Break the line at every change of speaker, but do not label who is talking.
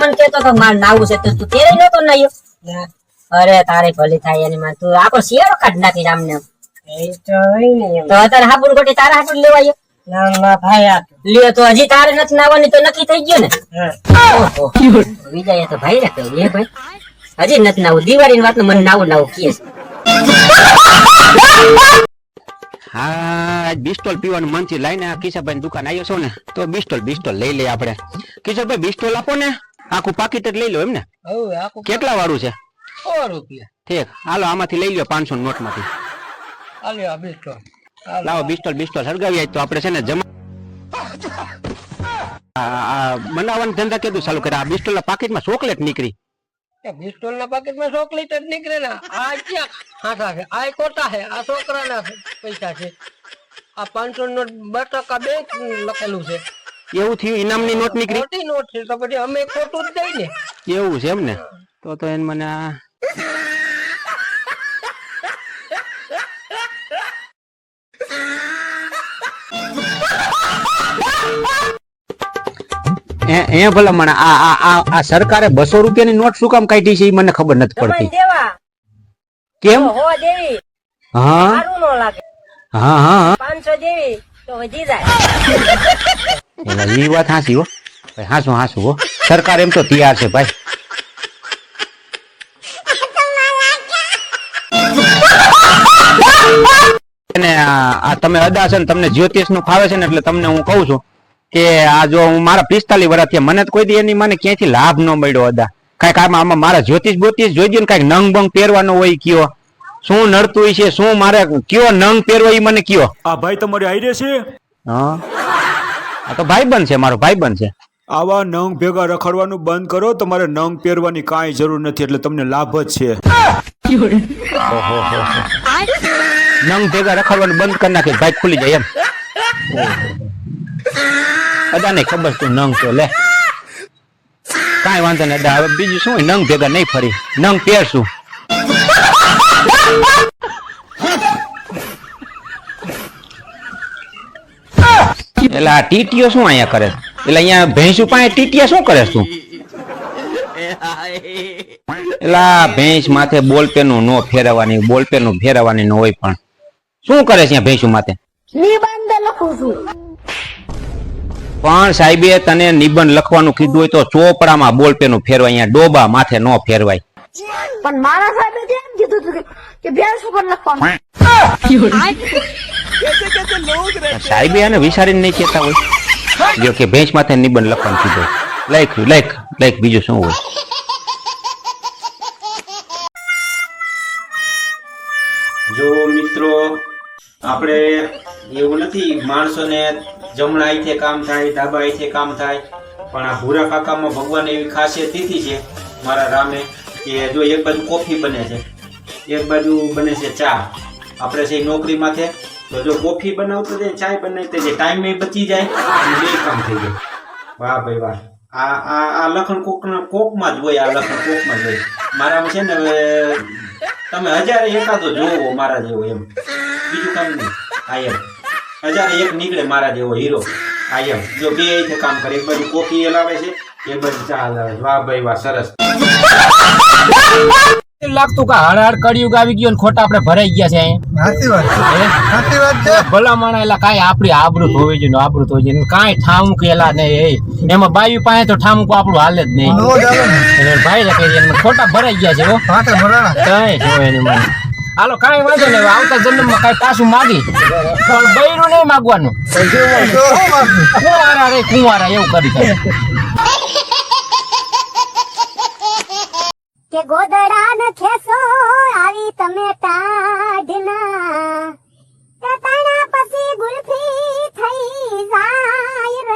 મને કેતો તો માર નાવું છે તો તું તેરે નતો નાયો. અરે તારે ભલી થાય એની માં તું આપણો શિયાળો કાઢ નાખી આમને
તો ને
તો અત્યારે હાબુન ગોટી તારા હાબુન લેવાયો.
ના ના ભાઈ આ
લ્યો તો હજી તારે નથી નાવાની તો નક્કી થઈ ગયો ને. વિજય તો ભાઈ રાખે એ ભાઈ. હજી નથી નાવું દિવાળી વાત મને નાવું નાવું કીએ છે.
હા આજ બિસ્ટોલ પીવાનું મનથી લઈને આ કિશોરભાઈ દુકાન આવ્યો છો ને તો બિસ્ટોલ બિસ્ટોલ લઈ લઈએ આપણે. કિશોરભાઈ બિસ્ટોલ આપો ને. આખું પાકીટ જ લઈ લો એમ ને કેટલા વાળું છે?
સો રૂપિયા.
ઠીક. હાલો આમાંથી લઈ લો પાંચસો નોટમાંથી
આલ્યો બિસ્ટોલ બિસ્ટો
લાવો બિસ્ટોલ બિસ્ટોલ સળગાવી તો આપણે છે ને જમા બનાવવાનું ધંધા કેતું ચાલુ કરે આ બિસ્ટોલ ના પાકીટમાં ચોકલેટ નીકળી.
બિસ્ટોલ ના પાકેટમાં ચોકલેટ જ નીકળે ને. આ ક્યાં હાથા છે? આ કોટા છે? આ છોકરાના પૈસા છે. આ પાંચસો નોટ બે ટકા બે લખેલું છે.
એવું થયું ઇનામની નોટ નીકળી?
ખોટી નોટ છે તો પછી અમે ખોટું જ દઈ ને.
એવું છે એમ ને? તો તો એને મને આ એ ભલા મને આ આ આ આ સરકારે બસો રૂપિયાની નોટ શું કામ કાઢી છે એ મને ખબર નથી પડતી. કેમ?
હો દેવી
હા.
સારું નો લાગે.
હા
પાંચસો દેવી તો વધી જાય.
ઈ વાત હાસી હો. ભાઈ હાસું હાસું હો. સરકાર એમ તો તૈયાર છે ભાઈ. અને આ તમે અદા છે ને તમને જ્યોતિષનું ફાવે છે ને એટલે તમને હું કહું છું કે આ જો હું મારા પિસ્તાલીસ વર્ષ થયા મને તો કોઈ દી એની મને ક્યાંથી લાભ ન મળ્યો અદા. કાંઈક આમાં આમાં મારા જ્યોતિષ બોતિષ જોઈ ને કાંઈક નંગ બંગ પહેરવાનો હોય કયો. શું નડતું હોય છે? શું મારે કયો નંગ પહેરવો એ મને કયો?
આ ભાઈ તમારી આઈડિયા છે?
હા. આ તો ભાઈબંધ છે મારો ભાઈબંધ છે.
આવા નંગ ભેગા રખડવાનું બંધ કરો તમારે નંગ પહેરવાની કાંઈ જરૂર નથી એટલે તમને લાભ જ છે.
નંગ ભેગા રખડવાનું બંધ કરી નાખે ભાઈ ખુલી જાય એમ. અદા નહીં ખબર તું નંગ તો લે. કાંઈ વાંધો નહીં અદા હવે બીજું શું નંગ ભેગા નહીં ફરી. નંગ પહેરશું. એટલે આ ટીટીઓ શું અહીંયા કરે? એટલે અહીંયા ભેંસુ પાસે ટીટીયા શું કરે તું? એટલે આ ભેંસ માથે બોલપેનનું નો ફેરવવાની બોલપેનનું ફેરવવાની ન હોય પણ. શું કરે છે અહીંયા ભેંસુ માથે?
નિબંધ લખું છું.
પણ સાહેબે તને નિબંધ લખવાનું કીધું હોય તો ચોપડામાં બોલપેનનું ફેરવાય અહીંયા ડોબા માથે નો ફેરવાય.
પણ મારા સાહેબે કેમ કીધું હતું કે- ભેંસ ઉપર લખવાનું.
સાહેબે એને વિચારીને નહીં કહેતા હોય. જો કે ભેંસ માથે નિબંધ લખવાનું કીધું લાઈક લખ લખ બીજું શું હોય?
જો મિત્રો આપણે એવું નથી માણસોને જમણા અહીંથી કામ થાય ડાબા અહીંથી કામ થાય પણ આ ભૂરા કાકામાં ભગવાન એવી ખાસિયત દીધી છે મારા રામે કે જો એક બાજુ કોફી બને છે એક બાજુ બને છે ચા. આપણે છે નોકરી માથે તો જો કોફી બનાવતો જાય, ચાય બનાવતો જાય ટાઈમે બચી જાય બે કામ થઈ જાય. વાહ ભાઈ વાહ. આ આ આ લખણ કોક કોકમાં જ હોય, આ લખણ કોકમાં જ હોય. મારામાં છે ને તમે હજારે એકાદો જોવો, મારા જેવો એમ. બીજું કામ નહીં. આ એમ. હજારે એક નીકળે, મારા જેવો હીરો. આ એમ. જો બે રીતે કામ કરે, એક બાજુ કોફી એ લાવે છે, એ બાજુ ચા હલાવે વાહ ભાઈ વાહ, સરસ.
લાગતું કે હાડ હાડ કળિયુગ આવી ગયો ખોટા આપણે ભરાઈ ગયા છે. અહીંયા ભલા માણા એલા કાંઈ આપણી આબરૂ ધોવી જોઈએ ને આબરૂ ધોવી જોઈએ ને કાંઈ ઠામું કેલા નહીં એમાં બાયું પાસે તો ઠામું આપણું હાલે જ નહીં. ભાઈ છે ખોટા ભરાઈ ગયા છે હો. કાંઈ જો એની મને હાલો કાંઈ વાંધો નહીં હવે આવતા જન્મમાં કાંઈ પાછું માગી. પણ બૈરું નહીં માગવાનું. કુંવારા રે કુંવારા એવું કરી
કે ગોદડા ને ખેસો આવી તમે તા.